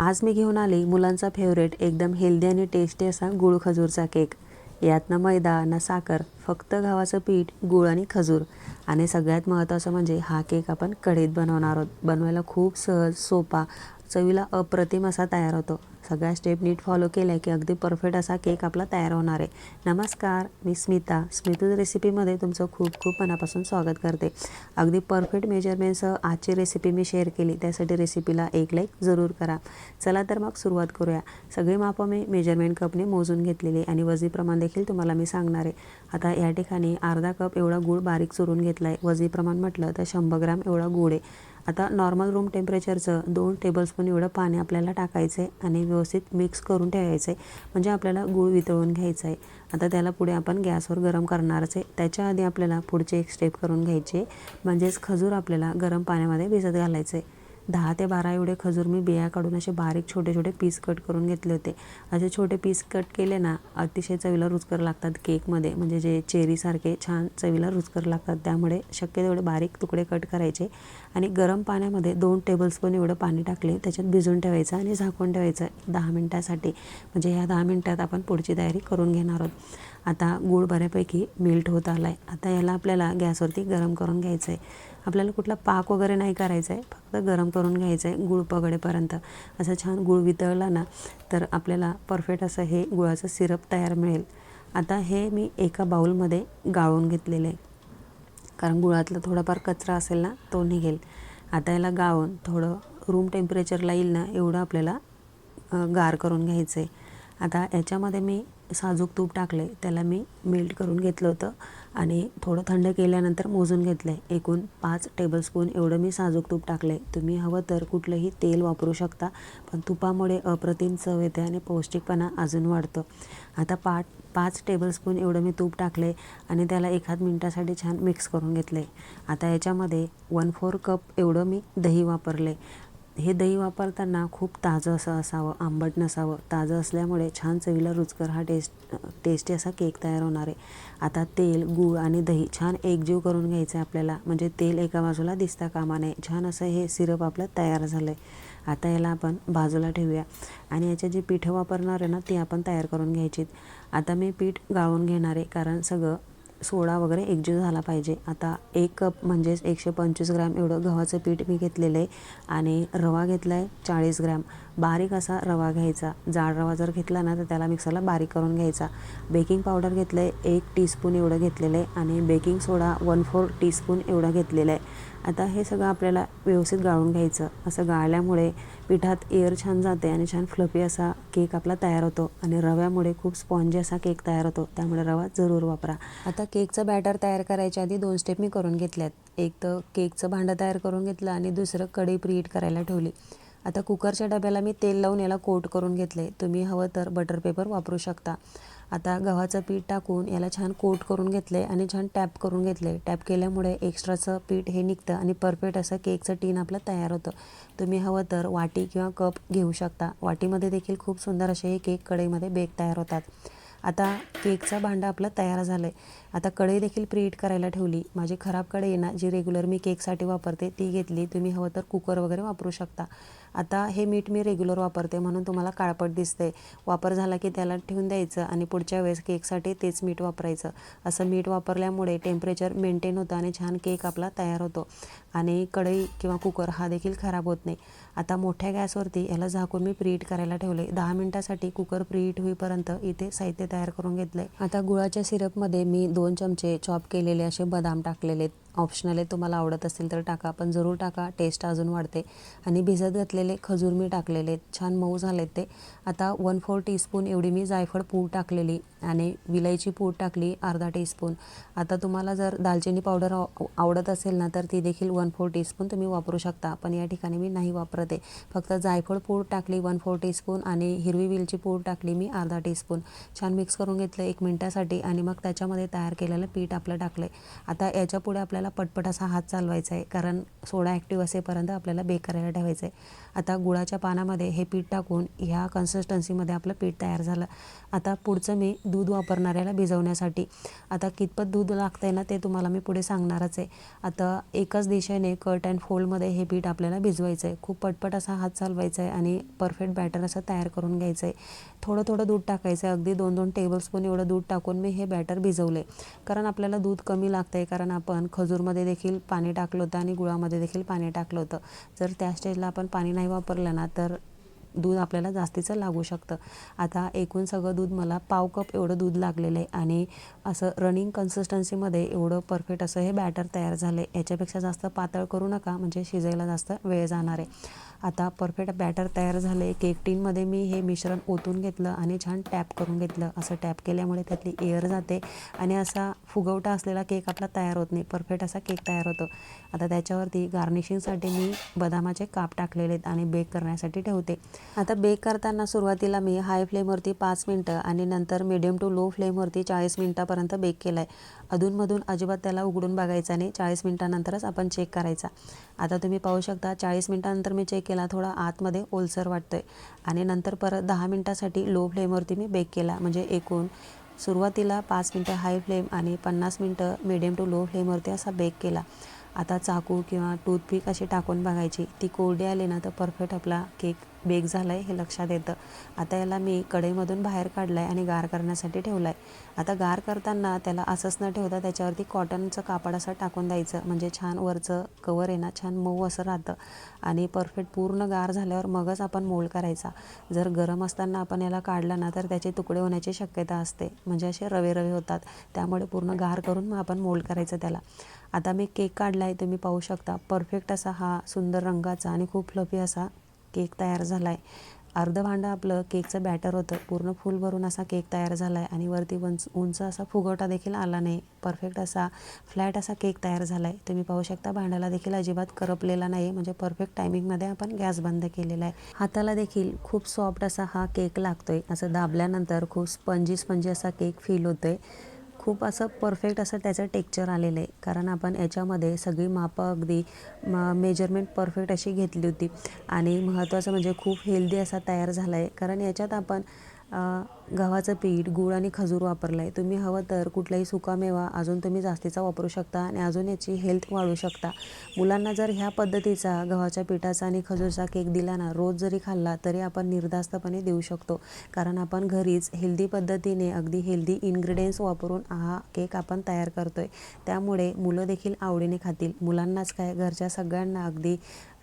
आज मी घेऊन आली मुलांचा फेवरेट एकदम हेल्दी आणि टेस्टी असा गुळ खजूरचा केक यात ना मैदा ना साखर फक्त गव्हाचं पीठ गुळ आणि खजूर. आणि सगळ्यात महत्त्वाचं म्हणजे हा केक आपण कढईत बनवणार आहोत. बनवायला खूप सहज सोपा चवीला अप्रतिम असा तयार होतो. सगळ्या स्टेप नीट फॉलो केल्या की अगदी परफेक्ट असा केक आपला तयार होणार आहे. नमस्कार मी स्मिता. स्मितूज रेसिपीमध्ये तुमचं खूप खूप मनापासून स्वागत करते. अगदी परफेक्ट मेजरमेंटसह आजची रेसिपी मी शेअर केली. त्यासाठी रेसिपीला एक लाईक जरूर करा. चला तर मग सुरुवात करूया. सगळे मापं मी मेजरमेंट कपने मोजून घेतलेली आणि वजी प्रमाण देखील तुम्हाला मी सांगणार आहे. आता या ठिकाणी अर्धा कप एवढा गूळ बारीक चुरून घेतला आहे वजी प्रमाण म्हटलं तर शंभर ग्राम एवढा गूळ आहे. आता नॉर्मल रूम टेम्परेचरचं दोन टेबलस्पून एवढं पाणी आपल्याला टाकायचं आहे आणि व्यवस्थित मिक्स करून ठेवायचं आहे म्हणजे आपल्याला गूळ वितळून घ्यायचं आहे आता त्याला पुढे आपण गॅसवर गरम करणारच आहे. त्याच्या आधी आपल्याला पुढचे एक स्टेप करून घ्यायचे. म्हणजेच खजूर आपल्याला गरम पाण्यामध्ये भिजत घालायचं आहे दहा ते बारा एवढे खजूर मी बिया काढून असे बारीक छोटे छोटे पीस कट करून घेतले होते. असे छोटे पीस कट केले ना अतिशय चवीला रुचकर लागतात केकमध्ये. म्हणजे जे चेरीसारखे छान चवीला रुचकर लागतात त्यामुळे शक्य तेवढे बारीक तुकडे कट करायचे. आणि गरम पाण्यामध्ये दोन टेबलस्पून एवढं पाणी टाकले त्याच्यात भिजून ठेवायचं आणि झाकून ठेवायचं दहा मिनटासाठी. म्हणजे ह्या दहा मिनटात आपण पुढची तयारी करून घेणार आहोत. आता गूळ बऱ्यापैकी मेल्ट होत आला आहे आता याला आपल्याला गॅसवरती गरम करून घ्यायचं आहे आपल्याला कुठला पाक वगैरे नाही करायचा आहे फक्त गरम करून घ्यायचं आहे गूळ पगडेपर्यंत. असं छान गूळ वितळला ना तर आपल्याला परफेक्ट असं हे गुळाचं सिरप तयार मिळेल. आता हे मी एका बाऊलमध्ये गाळून घेतलेलं आहे कारण गुळातला थोडाफार कचरा असेल ना तो निघेल. आता याला गाळून थोडं रूम टेम्परेचरला येईल ना एवढं आपल्याला गार करून घ्यायचं आहे आता याच्यामध्ये मी साजूक तूप टाकले त्याला मी मेल्ट करून घेतलं होतं. आणि थोडं थंड केल्यानंतर मोजून घेतलं आहे एकूण पाच टेबलस्पून एवढं मी साजूक तूप टाकलं आहे तुम्ही हवं तर कुठलंही तेल वापरू शकता पण तुपामुळे अप्रतिम चव येते आणि पौष्टिकपणा अजून वाढतो. आता पाट पाच टेबलस्पून एवढं मी तूप टाकलं आहे आणि त्याला एखाद मिनटासाठी छान मिक्स करून घेतलं आहे आता याच्यामध्ये वन फोर कप एवढं मी दही वापरले हे दही वापरताना खूप ताजं असं असावं आंबट नसावं. ताजं असल्यामुळे छान चवीला रुचकर हा टेस्ट टेस्टी असा केक तयार होणार आहे. आता तेल गूळ आणि दही छान एकजीव करून घ्यायचं आहे आपल्याला. म्हणजे तेल एका बाजूला दिसता कामा नये. छान असं हे सिरप आपलं तयार झालं आहे आता याला आपण बाजूला ठेवूया. आणि याचे जे पिठं वापरणार आहे ना ती आपण तयार करून घ्यायची आता मी पीठ गाळून घेणार आहे कारण सगळं सोडा वगैरे एकजीव झाला पाहिजे. आता एक कप म्हणजेच एकशे पंचवीस ग्रॅम एवढं गव्हाचं पीठ मी घेतलेलं आहे आणि रवा घेतला आहे चाळीस ग्रॅम. बारीक असा रवा घ्यायचा. जाड रवा जर घेतला ना तर त्याला मिक्सरला बारीक करून घ्यायचा. बेकिंग पावडर घेतलं आहे एक टीस्पून एवढं घेतलेलं आहे आणि baking soda one four teaspoon एवढं घेतलेलं आहे आता हे सगळं आपल्याला व्यवस्थित गाळून घ्यायचं. असं गाळल्यामुळे पिठात एअर छान जाते आणि छान फ्लफी असा केक आपला तयार होतो आणि रव्यामुळे खूप स्पॉन्जी असा केक तयार होतो. त्यामुळे रवा जरूर वापरा. आता केकचं बॅटर तयार करायच्या आधी दोन स्टेप मी करून घेतल्यात. एक तर केकचं भांडं तयार करून घेतलं आणि दुसरं कढई प्रीहीट करायला ठेवली. आता कुकरच्या डब्याला मी तेल लावून याला कोट करून घेतले. तुम्ही हवं तर बटर पेपर वापरू शकता. आता गव्हाचं पीठ टाकून याला छान कोट करून घेतले आणि छान टॅप करून घेतले. टॅप केल्यामुळे एक्स्ट्राचं पीठ हे निघतं आणि परफेक्ट असं केकचं टीन आपलं तयार होतं. तुम्ही हवं तर वाटी किंवा कप घेऊ शकता. वाटीमध्ये देखील खूप सुंदर असे हे केक कढईमध्ये बेक तयार होतात. आता केकचं भांडं आपलं तयार झालं आहे आता कढई देखील प्रीहीट करायला ठेवली. माझी खराब कढई ना जी रेग्युलर मी केकसाठी वापरते ती घेतली. तुम्ही हवं तर कुकर वगैरे वापरू शकता. आता हे मीठ मी रेग्युलर वापरते म्हणून तुम्हाला काळपट दिसते. वापर झाला की त्याला ठेवून द्यायचं आणि पुढच्या वेळेस केकसाठी तेच मीठ वापरायचं. असं मीठ वापरल्यामुळे टेम्परेचर मेंटेन होतं आणि छान केक आपला तयार होतो. आणि कढई किंवा कुकर हा देखील खराब होत नाही. आता मोठ्या गॅसवरती याला झाकून मी प्रीहीट करायला ठेवले. दहा मिनटासाठी कुकर प्रीहीट होईपर्यंत इथे साहित्य तयार करून घेतलं आहे आता गुळाच्या सिरपमध्ये मी दोन चमचे चॉप केलेले असे बदाम टाकलेले. आहेत ऑप्शनल आहे तुम्हाला आवडत असेल तर टाका. पण जरूर टाका टेस्ट अजून वाढते. आणि भिजत घातलेले खजूर मी टाकलेले आहेत. छान मऊ झालेत ते. आता वन फोर टीस्पून एवढी मी जायफळ पूड टाकलेली आणि विलायची पूड टाकली अर्धा टीस्पून आता तुम्हाला जर दालचिनी पावडर आवडत असेल ना तर ती देखील वन फोर टीस्पून तुम्ही वापरू शकता. पण या ठिकाणी मी नाही वापरते फक्त जायफळ पूड टाकली वन फोर टीस्पून आणि हिरवी वेलची पूड टाकली मी अर्धा टीस्पून छान मिक्स करून घेतलं एक मिनटासाठी आणि मग त्याच्यामध्ये तयार केलेलं पीठ आपलं टाकलं आहे आता याच्यापुढे आपल्याला पटपट असा हात चालवायचा आहे. कारण सोडा ॲक्टिव्ह असेपर्यंत आपल्याला बेक करायला ठेवायचं आहे. आता गुळाच्या पानामध्ये हे पीठ टाकून ह्या कन्सिस्टन्सीमध्ये आपलं पीठ तयार झालं. आता पुढचं मी दूध वापरणाऱ्याला भिजवण्यासाठी. आता कितपत दूध लागतं आहे ना ते तुम्हाला मी पुढे सांगणारच आहे. आता एकाच दिशेने कट अँड फोल्डमध्ये हे पीठ आपल्याला भिजवायचं आहे. खूप पटपट असा हात चालवायचा आहे आणि परफेक्ट बॅटर असं तयार करून घ्यायचं आहे. थोडं थोडं दूध टाकायचं आहे. अगदी दोन दोन टेबलस्पून एवढं दूध टाकून मी हे बॅटर भिजवले कारण आपल्याला दूध कमी लागतं आहे कारण आपण खजूरमध्ये देखील पाणी टाकलं होतं आणि गुळामध्ये देखील पाणी टाकलं होतं. जर त्या स्टेजला आपण पाणी नाही वापरलं ना तर दूध आपल्याला जास्तीचं लागू शकतं. आता एकूण सगळं दूध मला पाव कप एवढं दूध लागलेलं आहे आणि असं रनिंग कन्सिस्टन्सीमध्ये एवढं परफेक्ट असं हे बॅटर तयार झालं आहे याच्यापेक्षा जास्त पातळ करू नका म्हणजे शिजायला जास्त वेळ जाणार आहे. आता परफेक्ट बॅटर तयार झाले केक टीनमध्ये मी हे मिश्रण ओतून घेतलं आणि छान टॅप करून घेतलं. असं टॅप केल्यामुळे त्यातली एअर जाते आणि असा फुगवटा असलेला केक आपला तयार होत नाही. परफेक्ट असा केक तयार होतो. आता त्याच्यावरती गार्निशिंगसाठी मी बदामाचे काप टाकलेले आहेत आणि बेक करण्यासाठी ठेवते. आता बेक करताना सुरुवातीला मी हाय फ्लेमवरती पाच मिनटं आणि नंतर मिडियम टू लो फ्लेमवरती चाळीस मिनटापर्यंत बेक केला आहे अधूनमधून अजिबात त्याला उघडून बघायचा नाही. चाळीस मिनटानंतरच आपण चेक करायचा. आता तुम्ही पाहू शकता चाळीस मिनटानंतर मी चेक केला थोडा आतमध्ये ओलसर वाटतो आहे आणि नंतर परत दहा मिनटासाठी लो फ्लेमवरती मी बेक केला. म्हणजे एकूण सुरुवातीला पाच मिनटं हाय फ्लेम आणि पन्नास मिनटं मिडियम टू लो फ्लेमवरती असा बेक केला. आता चाकू किंवा टूथपिक अशी टाकून बघायची. ती कोरडी आली ना तर परफेक्ट आपला केक बेक झाला आहे हे लक्षात येतं. आता याला मी कढईमधून बाहेर काढला आहे आणि गार करण्यासाठी ठेवला आहे आता गार करताना त्याला असंच न ठेवता त्याच्यावरती कॉटनचं कापड असं टाकून द्यायचं. म्हणजे छान वरचं कवर आहे ना छान मऊ असं राहतं. आणि परफेक्ट पूर्ण गार झाल्यावर मगच आपण मोल करायचा. जर गरम असताना आपण याला काढला ना तर त्याचे तुकडे होण्याची शक्यता असते. म्हणजे असे रवे रवे होतात. त्यामुळे पूर्ण गार करून मग आपण मोल करायचं त्याला. आता मी केक काढला आहे तुम्ही पाहू शकता. परफेक्ट असा हा सुंदर रंगाचा आणि खूप फ्लफी असा केक तयार झाला आहे अर्धं भांडं आपलं केकचं बॅटर होतं. पूर्ण फुल भरून असा केक तयार झाला आहे आणि वरती उंच उंच असा फुगवटा देखील आला नाही. परफेक्ट असा फ्लॅट असा केक तयार झाला आहे तुम्ही पाहू शकता भांड्याला देखील अजिबात करपलेला नाही म्हणजे परफेक्ट टायमिंगमध्ये आपण गॅस बंद केलेला आहे. हाताला देखील खूप सॉफ्ट असा हा केक लागतो आहे असं दाबल्यानंतर खूप स्पंजी स्पंजी असा केक फील होतो आहे खूप असं परफेक्ट असं त्याचं टेक्चर आलेलं आहे. कारण आपण याच्यामध्ये सगळी मापं अगदी म मेजरमेंट परफेक्ट अशी घेतली होती. आणि महत्त्वाचं म्हणजे खूप हेल्दी असा तयार झाला आहे. कारण याच्यात आपण गव्हाचं पीठ गूळ आणि खजूर वापरलं आहे तुम्ही हवं तर कुठलाही सुकामेवा अजून तुम्ही जास्तीचा वापरू शकता आणि अजून याची हेल्थ वाढू शकता. मुलांना जर ह्या पद्धतीचा गव्हाच्या पिठाचा आणि खजूरचा केक दिला ना रोज जरी खाल्ला तरी आपण निर्धास्तपणे देऊ शकतो. कारण आपण घरीच हेल्दी पद्धतीने अगदी हेल्दी इन्ग्रेडियंट्स वापरून हा केक आपण तयार करतो आहे त्यामुळे मुलं देखील आवडीने खातील. मुलांनाच काय घरच्या सगळ्यांना अगदी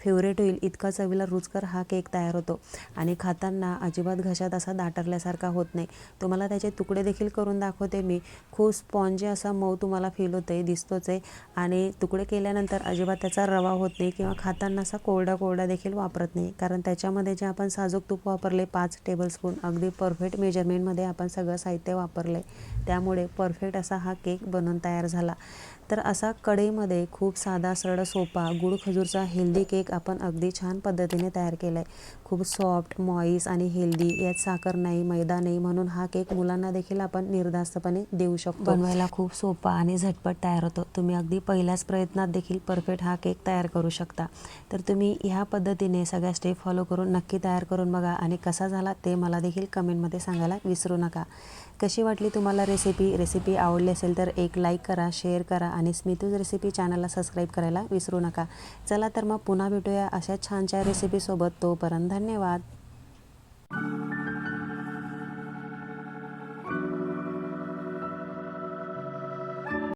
फेवरेट होईल इतका चवीला रुचकर हा केक तयार होतो. आणि खाताना अजिबात घशात असा दाटरल्यासारखा होत नाही. तुम्हाला त्याचे तुकडे देखील करून दाखवते मी. खूप स्पॉन्जी असा मऊ तुम्हाला फील होतं आहे दिसतोच आहे. आणि तुकडे केल्यानंतर अजिबात त्याचा रवा होत नाही किंवा खाताना असा कोरडा कोरडा देखील वापरत नाही. कारण त्याच्यामध्ये जे आपण साजूक तूप वापरले पाच टेबलस्पून अगदी परफेक्ट मेजरमेंटमध्ये आपण सगळं साहित्य वापरलं आहे त्यामुळे परफेक्ट असा हा केक बनून तयार झाला. तर असा कढईमध्ये खूप साधा सरळ सोपा गुळ खजूरचा हेल्दी केक आपण अगदी छान पद्धतीने तयार केला आहे खूप सॉफ्ट मॉईस आणि हेल्दी यात साखर नाही मैदा नाही म्हणून हा केक मुलांना देखील आपण निर्धास्तपणे देऊ शकतो. बनवायला खूप सोपा आणि झटपट तयार होतो. तुम्ही अगदी पहिल्याच प्रयत्नात देखील परफेक्ट हा केक तयार करू शकता. तर तुम्ही ह्या पद्धतीने सगळ्या स्टेप फॉलो करून नक्की तयार करून बघा आणि कसा झाला ते मला देखील कमेंटमध्ये सांगायला विसरू नका. कशी वाटली तुम्हाला रेसिपी रेसिपी आवडली असेल तर एक लाईक करा शेअर करा आणि स्मितूज रेसिपी चॅनलला सबस्क्राईब करायला विसरू नका. चला तर मग पुन्हा भेटूया अशा छानच्या रेसिपीसोबत तोपर्यंत धन्यवाद.